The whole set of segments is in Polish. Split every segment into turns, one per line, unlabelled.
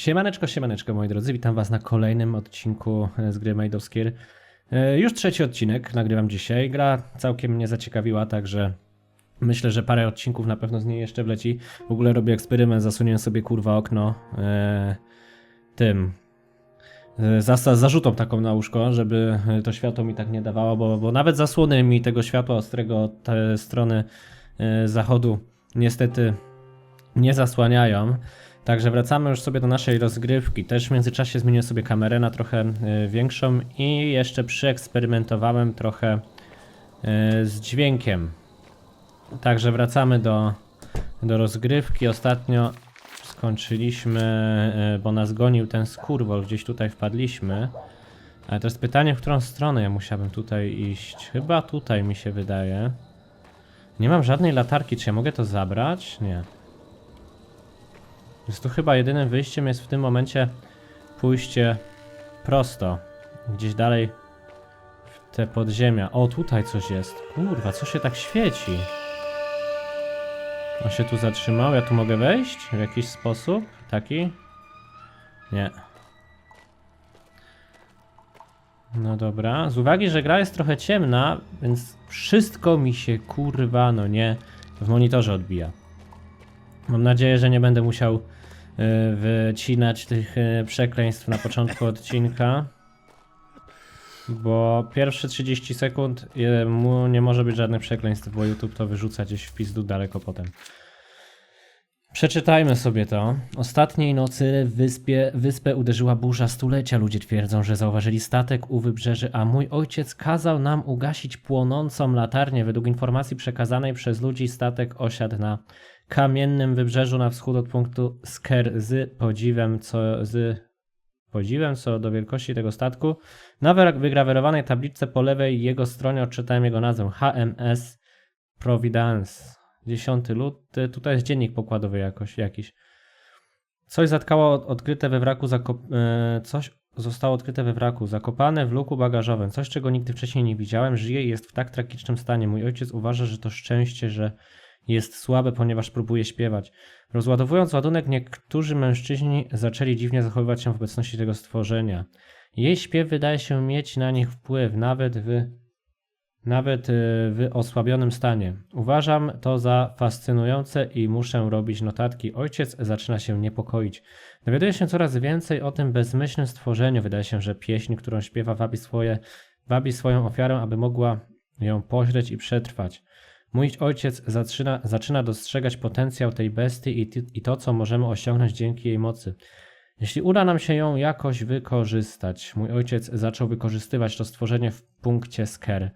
Siemaneczko, siemaneczko moi drodzy, witam was na kolejnym odcinku z gry Made of Skier. E, Już trzeci odcinek nagrywam dzisiaj, gra całkiem mnie zaciekawiła, także myślę, że parę odcinków na pewno z niej jeszcze wleci. W ogóle robię eksperyment, zasunię sobie kurwa okno e, tym, e, za, za zarzutą taką na łóżko, żeby to światło mi tak nie dawało, bo, bo nawet zasłony mi tego światła ostrego od strony zachodu niestety nie zasłaniają. Także wracamy już sobie do naszej rozgrywki. Też w międzyczasie zmieniłem sobie kamerę na trochę y, większą i jeszcze przeeksperymentowałem trochę y, z dźwiękiem. Także wracamy do, do rozgrywki. Ostatnio skończyliśmy, y, bo nas gonił ten skurwol, gdzieś tutaj wpadliśmy. Ale to jest pytanie, w którą stronę ja musiałbym tutaj iść. Chyba tutaj mi się wydaje. Nie mam żadnej latarki, czy ja mogę to zabrać? Nie. Więc tu chyba jedynym wyjściem jest w tym momencie pójście prosto. Gdzieś dalej w te podziemia. O, tutaj coś jest. Kurwa, co się tak świeci? On się tu zatrzymał. Ja tu mogę wejść? W jakiś sposób? Taki? Nie. No dobra. Z uwagi, że gra jest trochę ciemna, więc wszystko mi się kurwa, no nie, w monitorze odbija. Mam nadzieję, że nie będę musiał wycinać tych y, przekleństw na początku odcinka. Bo pierwsze 30 sekund y, mu nie może być żadnych przekleństw, bo YouTube to wyrzuca gdzieś w pizdu daleko potem. Przeczytajmy sobie to. Ostatniej nocy w wyspie, wyspę uderzyła burza stulecia. Ludzie twierdzą, że zauważyli statek u wybrzeży, a mój ojciec kazał nam ugasić płonącą latarnię. Według informacji przekazanej przez ludzi statek osiadł na kamiennym wybrzeżu na wschód od punktu Sker z podziwem co z podziwem co do wielkości tego statku. Na wy- wygrawerowanej tabliczce po lewej jego stronie odczytałem jego nazwę HMS Providence. 10 luty. Tutaj jest dziennik pokładowy jakoś jakiś. Coś zatkało od- odkryte we wraku zakop... e, coś zostało odkryte we wraku, zakopane w luku bagażowym. Coś, czego nigdy wcześniej nie widziałem, żyje i jest w tak tragicznym stanie. Mój ojciec uważa, że to szczęście, że jest słabe, ponieważ próbuje śpiewać. Rozładowując ładunek, niektórzy mężczyźni zaczęli dziwnie zachowywać się w obecności tego stworzenia. Jej śpiew wydaje się mieć na nich wpływ, nawet w, nawet y, w osłabionym stanie. Uważam to za fascynujące i muszę robić notatki. Ojciec zaczyna się niepokoić. Dowiaduje się coraz więcej o tym bezmyślnym stworzeniu. Wydaje się, że pieśń, którą śpiewa, wabi, swoje, wabi swoją ofiarę, aby mogła ją poźreć i przetrwać. Mój ojciec zaczyna, zaczyna dostrzegać potencjał tej bestii i, i to, co możemy osiągnąć dzięki jej mocy. Jeśli uda nam się ją jakoś wykorzystać, mój ojciec zaczął wykorzystywać to stworzenie w punkcie Sker.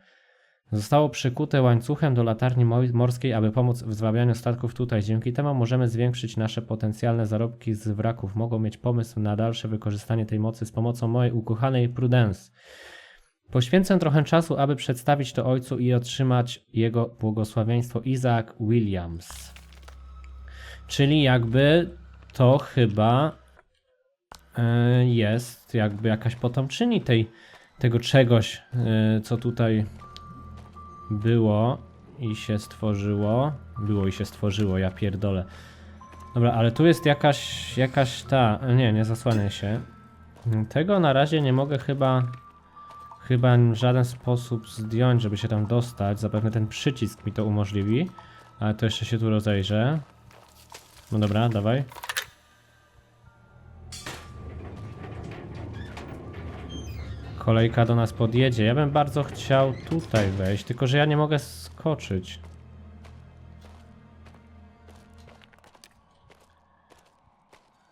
Zostało przykute łańcuchem do latarni morskiej, aby pomóc w zwabianiu statków tutaj. Dzięki temu możemy zwiększyć nasze potencjalne zarobki z wraków. Mogą mieć pomysł na dalsze wykorzystanie tej mocy z pomocą mojej ukochanej Prudence. Poświęcę trochę czasu, aby przedstawić to ojcu i otrzymać jego błogosławieństwo Isaac Williams. Czyli jakby to chyba e, jest jakby jakaś potomczyni tej, tego czegoś, e, co tutaj było i się stworzyło. Było i się stworzyło, ja pierdolę. Dobra, ale tu jest jakaś, jakaś ta, nie, nie zasłaniaj się. Tego na razie nie mogę chyba chyba w żaden sposób zdjąć, żeby się tam dostać. Zapewne ten przycisk mi to umożliwi. Ale to jeszcze się tu rozejrzę. No dobra, dawaj. Kolejka do nas podjedzie. Ja bym bardzo chciał tutaj wejść, tylko że ja nie mogę skoczyć.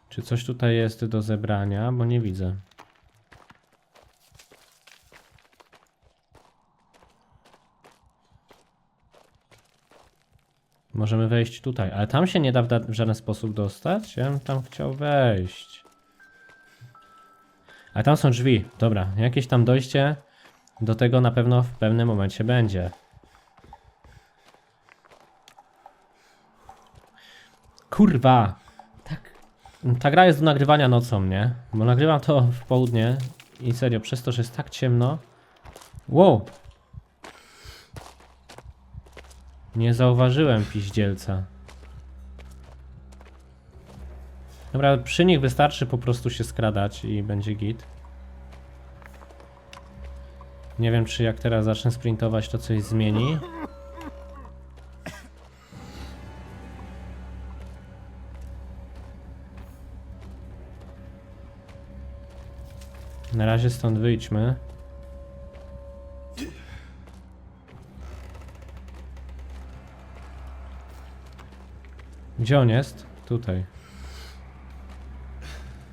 Czy coś tutaj jest do zebrania? Bo nie widzę. Możemy wejść tutaj, ale tam się nie da w, żaden sposób dostać. Ja bym tam chciał wejść. Ale tam są drzwi. Dobra, jakieś tam dojście do tego na pewno w pewnym momencie będzie. Kurwa! Tak. Ta gra jest do nagrywania nocą, nie? Bo nagrywam to w południe i serio, przez to, że jest tak ciemno. Wow! Nie zauważyłem piździelca. Dobra, przy nich wystarczy po prostu się skradać i będzie git. Nie wiem, czy jak teraz zacznę sprintować, to coś zmieni. Na razie stąd wyjdźmy. Gdzie on jest? Tutaj.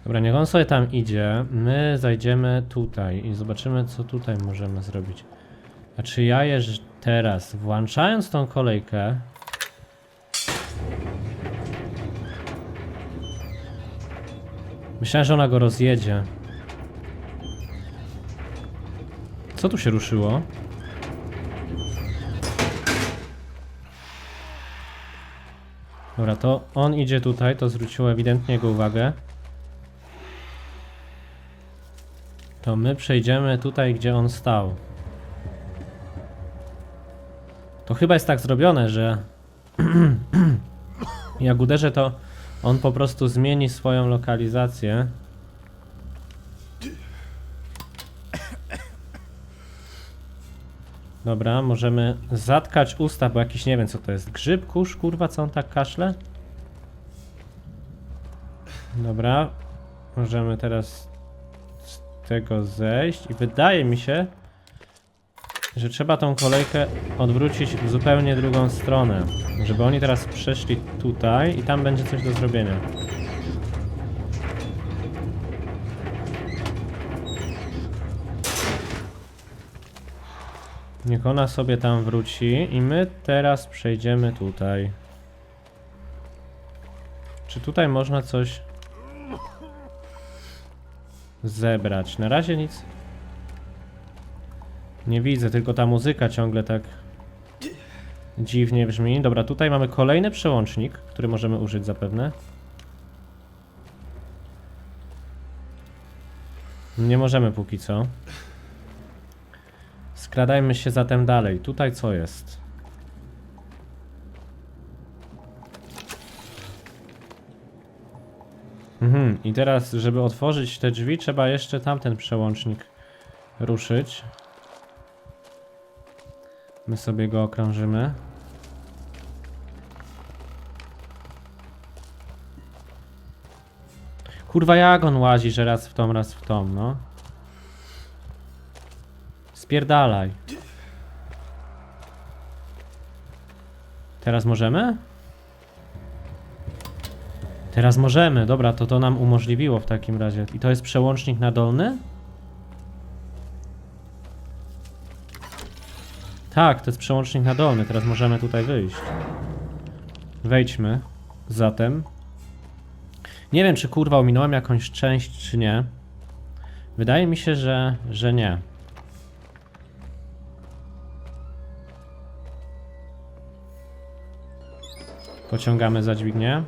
Dobra, niech on sobie tam idzie. My zajdziemy tutaj i zobaczymy, co tutaj możemy zrobić. A czy ja jeż teraz, włączając tą kolejkę... Myślałem, że ona go rozjedzie. Co tu się ruszyło? Dobra, to on idzie tutaj, to zwróciło ewidentnie jego uwagę. To my przejdziemy tutaj, gdzie on stał. To chyba jest tak zrobione, że jak uderzę, to on po prostu zmieni swoją lokalizację. Dobra, możemy zatkać usta, bo jakiś nie wiem co to jest. Grzyb, kurz, kurwa, co on tak kaszle? Dobra, możemy teraz z tego zejść i wydaje mi się, że trzeba tą kolejkę odwrócić w zupełnie drugą stronę. Żeby oni teraz przeszli tutaj i tam będzie coś do zrobienia. Niech ona sobie tam wróci i my teraz przejdziemy tutaj. Czy tutaj można coś zebrać? Na razie nic nie widzę, tylko ta muzyka ciągle tak dziwnie brzmi. Dobra, tutaj mamy kolejny przełącznik, który możemy użyć zapewne. Nie możemy póki co. Skradajmy się zatem dalej. Tutaj co jest? Mhm, i teraz, żeby otworzyć te drzwi, trzeba jeszcze tamten przełącznik ruszyć. My sobie go okrążymy. Kurwa, jak on łazi, że raz w tą, raz w tą, no. Spierdalaj. Teraz możemy? Teraz możemy, dobra, to to nam umożliwiło w takim razie. I to jest przełącznik na dolny? Tak, to jest przełącznik na dolny, teraz możemy tutaj wyjść. Wejdźmy, zatem. Nie wiem, czy kurwa ominąłem jakąś część, czy nie. Wydaje mi się, że, że nie. Pociągamy za dźwignię.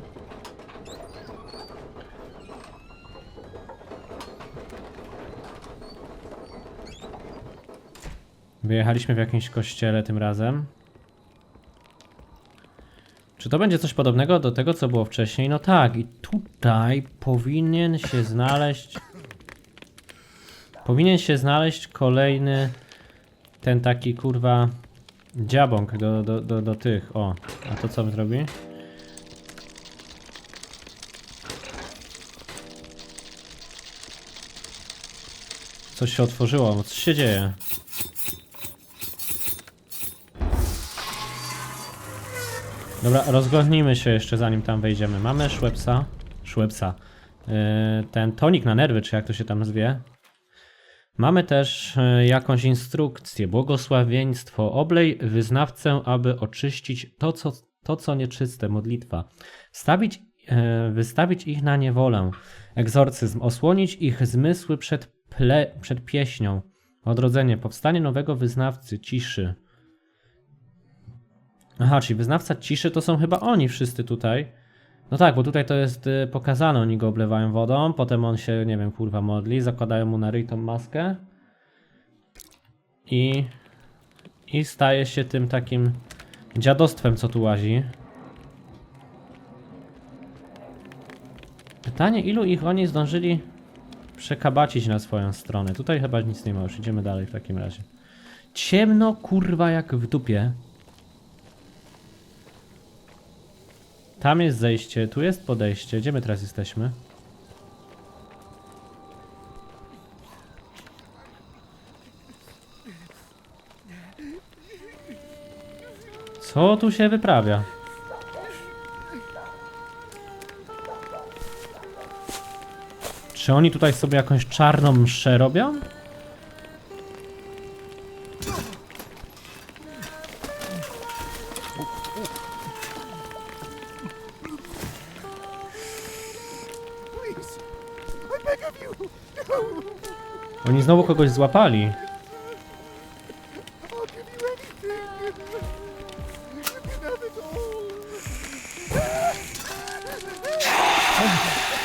Wyjechaliśmy w jakimś kościele tym razem. Czy to będzie coś podobnego do tego, co było wcześniej? No tak, i tutaj powinien się znaleźć. Powinien się znaleźć kolejny ten taki kurwa dziabąk do, do, do, do tych. O, a to co zrobi? Coś się otworzyło, co się dzieje? Dobra, rozglądnijmy się jeszcze zanim tam wejdziemy. Mamy Szwepsa. Szwepsa. Yy, ten tonik na nerwy, czy jak to się tam zwie. Mamy też yy, jakąś instrukcję. Błogosławieństwo. Oblej wyznawcę, aby oczyścić to, co, to, co nieczyste. Modlitwa. Stawić, yy, wystawić ich na niewolę. Egzorcyzm. Osłonić ich zmysły przed, ple, przed pieśnią. Odrodzenie. Powstanie nowego wyznawcy. Ciszy. Aha, czyli wyznawca ciszy to są chyba oni wszyscy tutaj. No tak, bo tutaj to jest y, pokazane, oni go oblewają wodą, potem on się, nie wiem, kurwa modli, zakładają mu na ryj tą maskę. I... I staje się tym takim dziadostwem, co tu łazi. Pytanie, ilu ich oni zdążyli przekabacić na swoją stronę. Tutaj chyba nic nie ma, już idziemy dalej w takim razie. Ciemno, kurwa, jak w dupie. Tam jest zejście, tu jest podejście. Gdzie my teraz jesteśmy? Co tu się wyprawia? Czy oni tutaj sobie jakąś czarną mszę robią? Oni znowu kogoś złapali.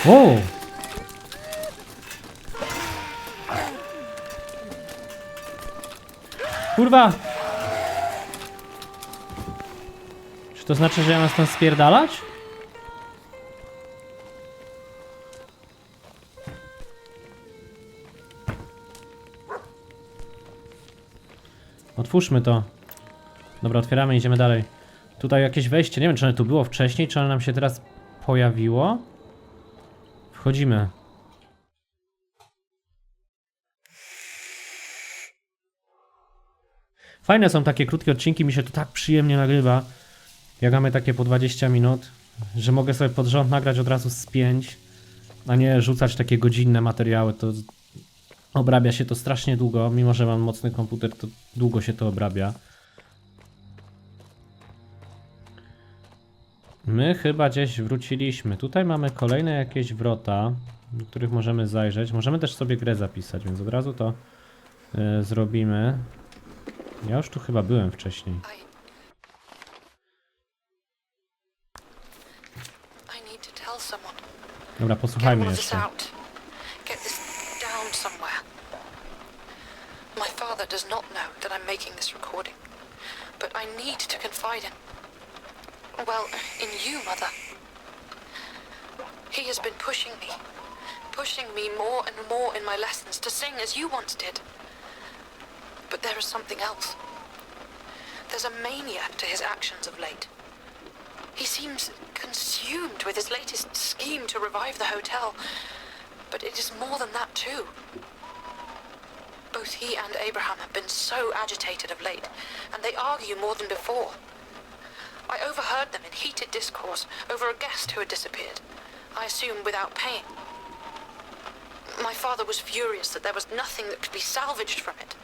I'll
Kurwa! Czy to znaczy, że ja mam stąd spierdalać? Otwórzmy to. Dobra, otwieramy, idziemy dalej. Tutaj jakieś wejście, nie wiem czy ono tu było wcześniej, czy ono nam się teraz pojawiło. Wchodzimy. Fajne są takie krótkie odcinki, mi się to tak przyjemnie nagrywa. Jak mamy takie po 20 minut, że mogę sobie pod rząd nagrać od razu z 5, a nie rzucać takie godzinne materiały. To obrabia się to strasznie długo, mimo że mam mocny komputer, to długo się to obrabia. My chyba gdzieś wróciliśmy. Tutaj mamy kolejne jakieś wrota, do których możemy zajrzeć. Możemy też sobie grę zapisać, więc od razu to y, zrobimy. Ja już tu chyba byłem wcześniej.
I. I need to tell someone.
Dobra, posłuchajmy
all of this
jeszcze.
out. Get this down somewhere. My father does not know that I'm making this recording, but I need to confide in. Well, in you, Mother. He has been pushing me, pushing me more and more in my lessons to sing as you once did. But there is something else. There's a mania to his actions of late. He seems consumed with his latest scheme to revive the hotel. But it is more than that, too. Both he and Abraham have been so agitated of late, and they argue more than before. I overheard them in heated discourse over a guest who had disappeared, I assume without paying. My father was furious that there was nothing that could be salvaged from it.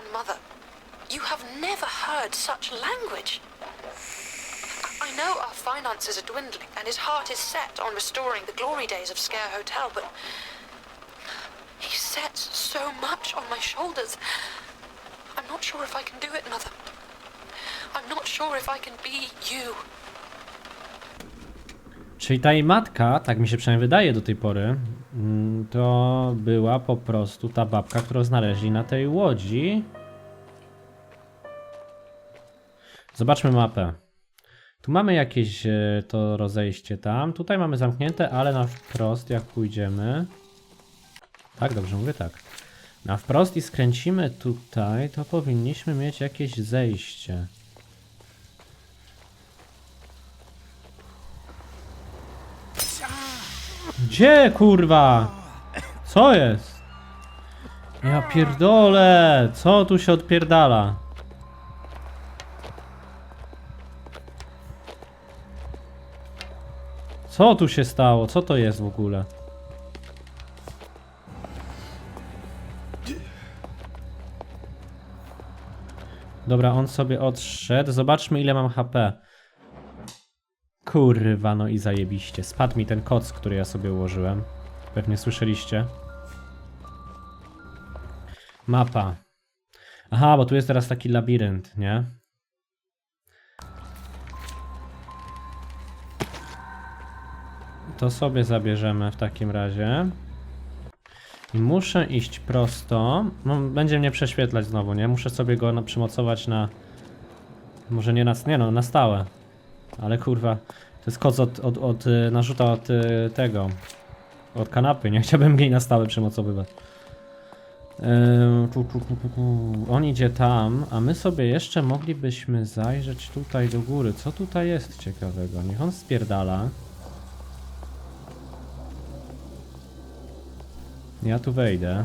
And Mother, you have never heard such language. I know our finances are dwindling, and his heart is set on restoring the glory days of Scare Hotel, but he sets so much on my shoulders. I'm not sure if I can do it, Mother. I'm not sure if I can be you.
Czyli ta jej matka, tak mi się przynajmniej wydaje do tej pory, to była po prostu ta babka, którą znaleźli na tej łodzi. Zobaczmy mapę. Tu mamy jakieś e, to rozejście tam. Tutaj mamy zamknięte, ale na wprost jak pójdziemy. Tak, dobrze mówię, tak. Na wprost i skręcimy tutaj, to powinniśmy mieć jakieś zejście. Gdzie kurwa? Co jest? Ja pierdolę! Co tu się odpierdala? Co tu się stało? Co to jest w ogóle? Dobra, on sobie odszedł. Zobaczmy ile mam HP. Kurwa, no i zajebiście. Spadł mi ten koc, który ja sobie ułożyłem. Pewnie słyszeliście. Mapa. Aha, bo tu jest teraz taki labirynt, nie? To sobie zabierzemy w takim razie. I muszę iść prosto. No, będzie mnie prześwietlać znowu, nie? Muszę sobie go przymocować na... Może nie na... Nie no, na stałe. Ale kurwa, to jest koc od, od, od y, narzuta od y, tego. od kanapy. Nie chciałbym jej na stałe przymocowywać. Eee, tu, tu, tu, tu, tu. On idzie tam, a my sobie jeszcze moglibyśmy zajrzeć tutaj do góry. Co tutaj jest ciekawego? Niech on spierdala. Ja tu wejdę.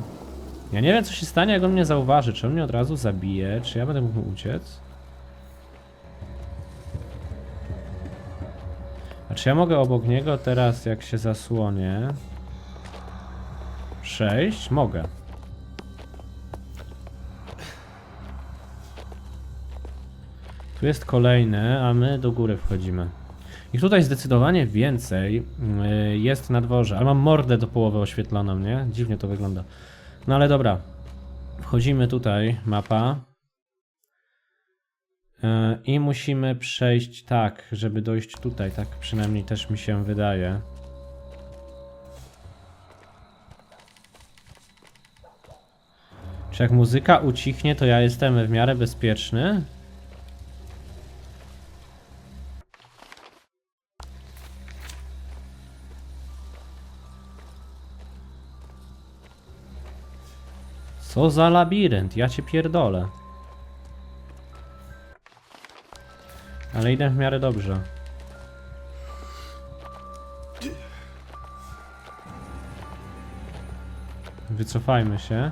Ja nie wiem, co się stanie, jak on mnie zauważy. Czy on mnie od razu zabije, czy ja będę mógł uciec? A czy ja mogę obok niego teraz, jak się zasłonię, przejść? Mogę. Tu jest kolejny, a my do góry wchodzimy. Ich tutaj zdecydowanie więcej yy, jest na dworze, ale mam mordę do połowy oświetloną, nie? Dziwnie to wygląda. No ale dobra. Wchodzimy tutaj, mapa. Yy, I musimy przejść tak, żeby dojść tutaj, tak przynajmniej też mi się wydaje. Czy jak muzyka ucichnie, to ja jestem w miarę bezpieczny? Co za labirynt, ja cię pierdolę. Ale idę w miarę dobrze. Wycofajmy się.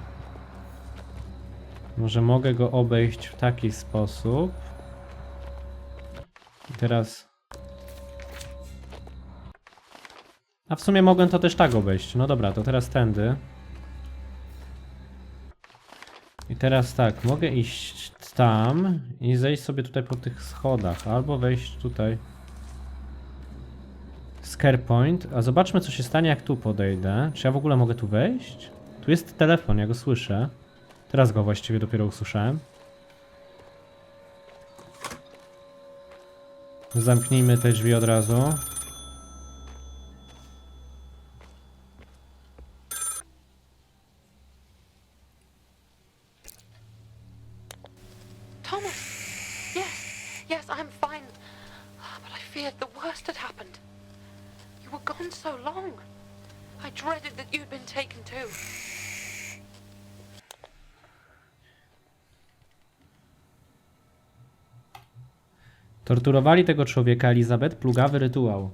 Może mogę go obejść w taki sposób. I teraz... A w sumie mogę to też tak obejść. No dobra, to teraz tędy. I teraz tak, mogę iść tam i zejść sobie tutaj po tych schodach, albo wejść tutaj. Scare point, a zobaczmy co się stanie jak tu podejdę. Czy ja w ogóle mogę tu wejść? Tu jest telefon, ja go słyszę. Teraz go właściwie dopiero usłyszałem. Zamknijmy te drzwi od razu.
Worst had happened. You were gone so long. I dreaded that you'd been taken too.
Torturowali tego człowieka, Elizabeth, plugawy rytuał.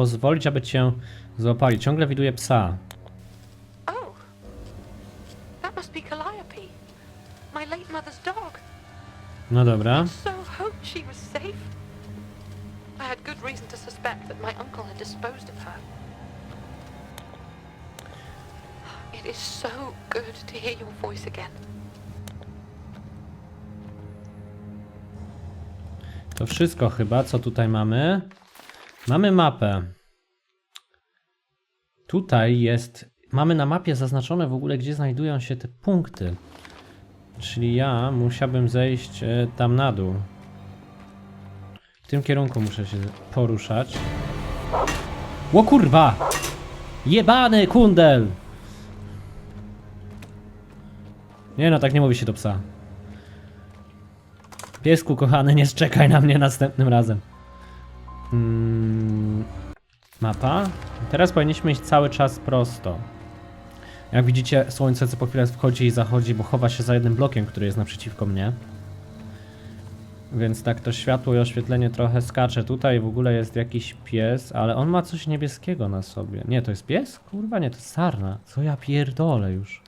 Pozwolić, aby cię złapali. Ciągle widuje psa.
Oh. That must be Calliope. My late mother's dog.
No dobra.
So hope she was safe. I had good reason to suspect that my uncle had disposed of her. It is so good to hear your voice again.
To wszystko chyba, co tutaj mamy. Mamy mapę. Tutaj jest. Mamy na mapie zaznaczone w ogóle, gdzie znajdują się te punkty. Czyli ja musiałbym zejść e, tam na dół. W tym kierunku muszę się poruszać. Ło kurwa! Jebany kundel! Nie no, tak nie mówi się do psa. Piesku kochany, nie czekaj na mnie następnym razem. Mm, mapa. Teraz powinniśmy iść cały czas prosto. Jak widzicie, słońce co po chwilę wchodzi i zachodzi, bo chowa się za jednym blokiem, który jest naprzeciwko mnie. Więc tak to światło i oświetlenie trochę skacze. Tutaj w ogóle jest jakiś pies, ale on ma coś niebieskiego na sobie. Nie, to jest pies? Kurwa, nie, to jest sarna. Co ja pierdolę już.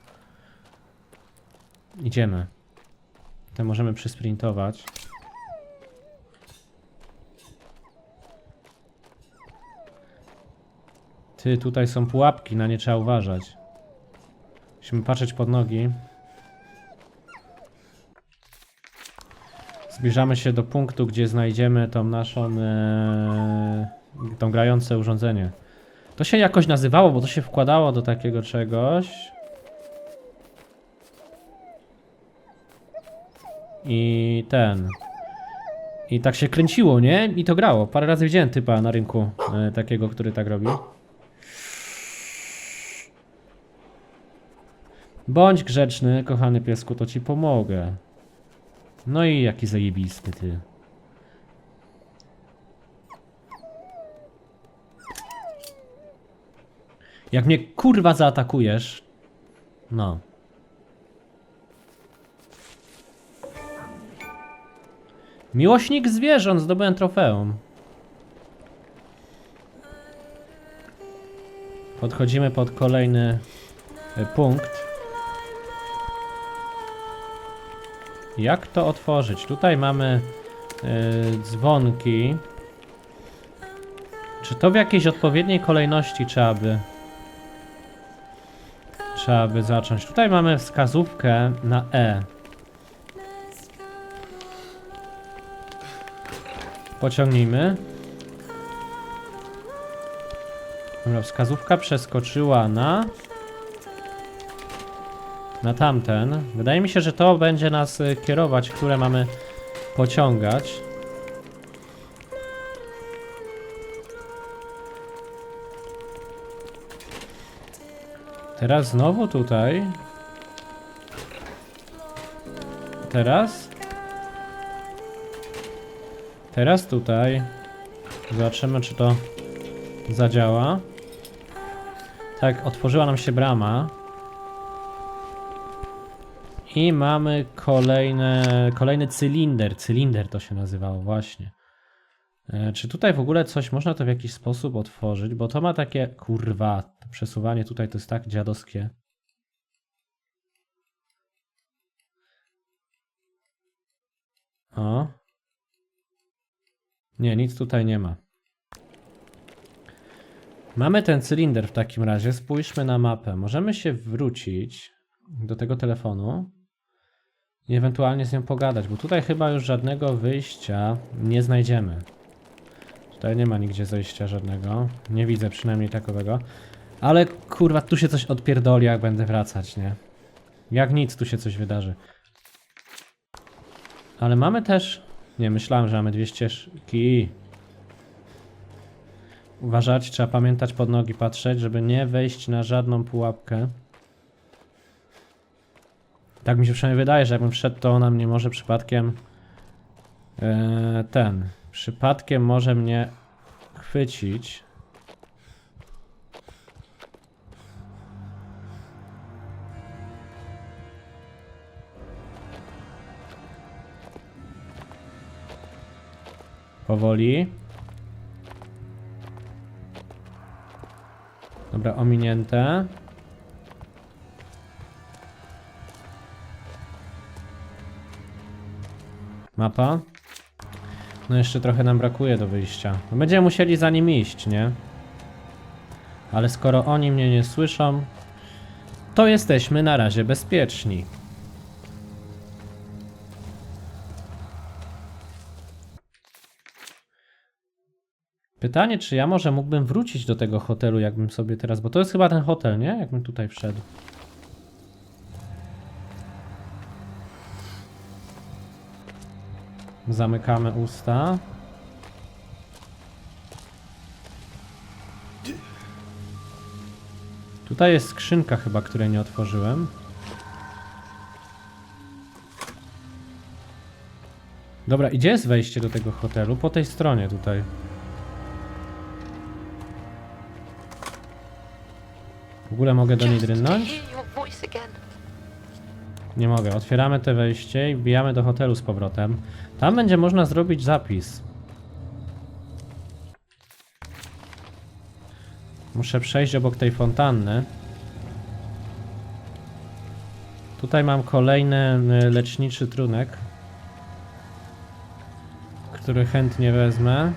Idziemy. To możemy przysprintować. Ty, tutaj są pułapki, na nie trzeba uważać. Musimy patrzeć pod nogi. Zbliżamy się do punktu, gdzie znajdziemy tą naszą, e, tą grające urządzenie. To się jakoś nazywało, bo to się wkładało do takiego czegoś. I ten. I tak się kręciło, nie? I to grało. Parę razy widziałem typa na rynku e, takiego, który tak robi. Bądź grzeczny, kochany piesku, to ci pomogę. No i jaki zajebisty ty. Jak mnie kurwa zaatakujesz, no. Miłośnik zwierząt, zdobyłem trofeum. Podchodzimy pod kolejny y, punkt. Jak to otworzyć? Tutaj mamy y, dzwonki. Czy to w jakiejś odpowiedniej kolejności trzeba by... Trzeba by zacząć. Tutaj mamy wskazówkę na E. Pociągnijmy. Dobra, wskazówka przeskoczyła na... Na tamten. Wydaje mi się, że to będzie nas y, kierować, które mamy pociągać. Teraz znowu tutaj. Teraz. Teraz tutaj. Zobaczymy, czy to zadziała. Tak, otworzyła nam się brama. I mamy kolejne, kolejny cylinder. Cylinder to się nazywało, właśnie. E, czy tutaj w ogóle coś można to w jakiś sposób otworzyć? Bo to ma takie. Kurwa, przesuwanie tutaj to jest tak dziadowskie. O. Nie, nic tutaj nie ma. Mamy ten cylinder w takim razie. Spójrzmy na mapę. Możemy się wrócić do tego telefonu i ewentualnie z nią pogadać, bo tutaj chyba już żadnego wyjścia nie znajdziemy. Tutaj nie ma nigdzie zejścia żadnego. Nie widzę przynajmniej takowego. Ale kurwa, tu się coś odpierdoli, jak będę wracać, nie? Jak nic, tu się coś wydarzy. Ale mamy też... Nie, myślałem, że mamy dwie ścieżki. Uważać, trzeba pamiętać pod nogi patrzeć, żeby nie wejść na żadną pułapkę. Tak mi się przynajmniej wydaje, że jakbym wszedł, to ona mnie może przypadkiem... e, ten... Przypadkiem może mnie chwycić. Powoli. Dobra, ominięte. Mapa. No jeszcze trochę nam brakuje do wyjścia. No będziemy musieli za nim iść, nie? Ale skoro oni mnie nie słyszą, to jesteśmy na razie bezpieczni. Pytanie, czy ja może mógłbym wrócić do tego hotelu, jakbym sobie teraz, bo to jest chyba ten hotel, nie? Jakbym tutaj wszedł. Zamykamy usta. Tutaj jest skrzynka chyba, której nie otworzyłem. Dobra, i gdzie jest wejście do tego hotelu? Po tej stronie tutaj. W ogóle mogę do niej
Just
Nie mogę. Otwieramy te wejście i wbijamy do hotelu z powrotem. Tam będzie można zrobić zapis. Muszę przejść obok tej fontanny. Tutaj mam kolejny y, leczniczy trunek, który chętnie wezmę.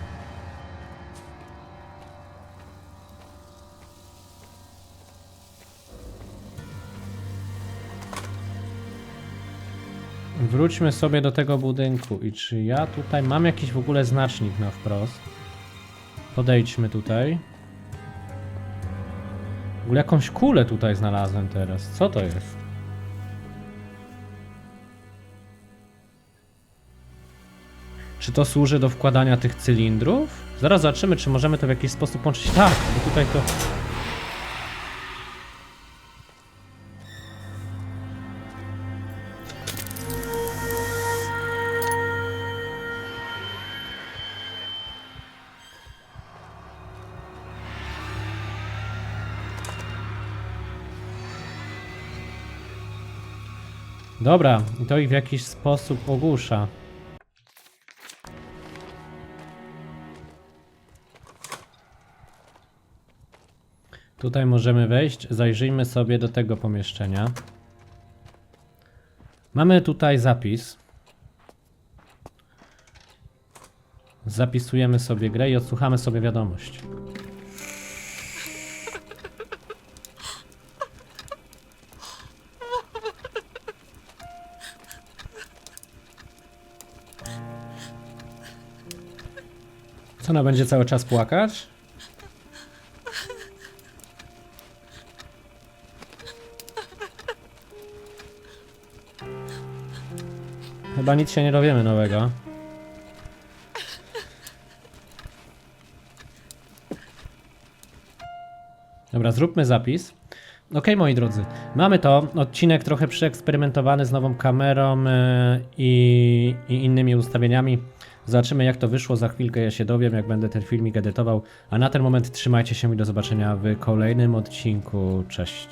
Wróćmy sobie do tego budynku i czy ja tutaj mam jakiś w ogóle znacznik na wprost? Podejdźmy tutaj. W ogóle jakąś kulę tutaj znalazłem teraz. Co to jest? Czy to służy do wkładania tych cylindrów? Zaraz zobaczymy, czy możemy to w jakiś sposób łączyć. Tak, bo tutaj to... Dobra, to ich w jakiś sposób ogłusza. Tutaj możemy wejść. Zajrzyjmy sobie do tego pomieszczenia. Mamy tutaj zapis. Zapisujemy sobie grę i odsłuchamy sobie wiadomość. Co ona będzie cały czas płakać? Chyba nic się nie dowiemy nowego. Dobra, zróbmy zapis. Ok, moi drodzy, mamy to. Odcinek trochę przeeksperymentowany z nową kamerą e, i, i innymi ustawieniami. Zobaczymy, jak to wyszło. Za chwilkę ja się dowiem, jak będę ten filmik edytował. A na ten moment trzymajcie się i do zobaczenia w kolejnym odcinku. Cześć.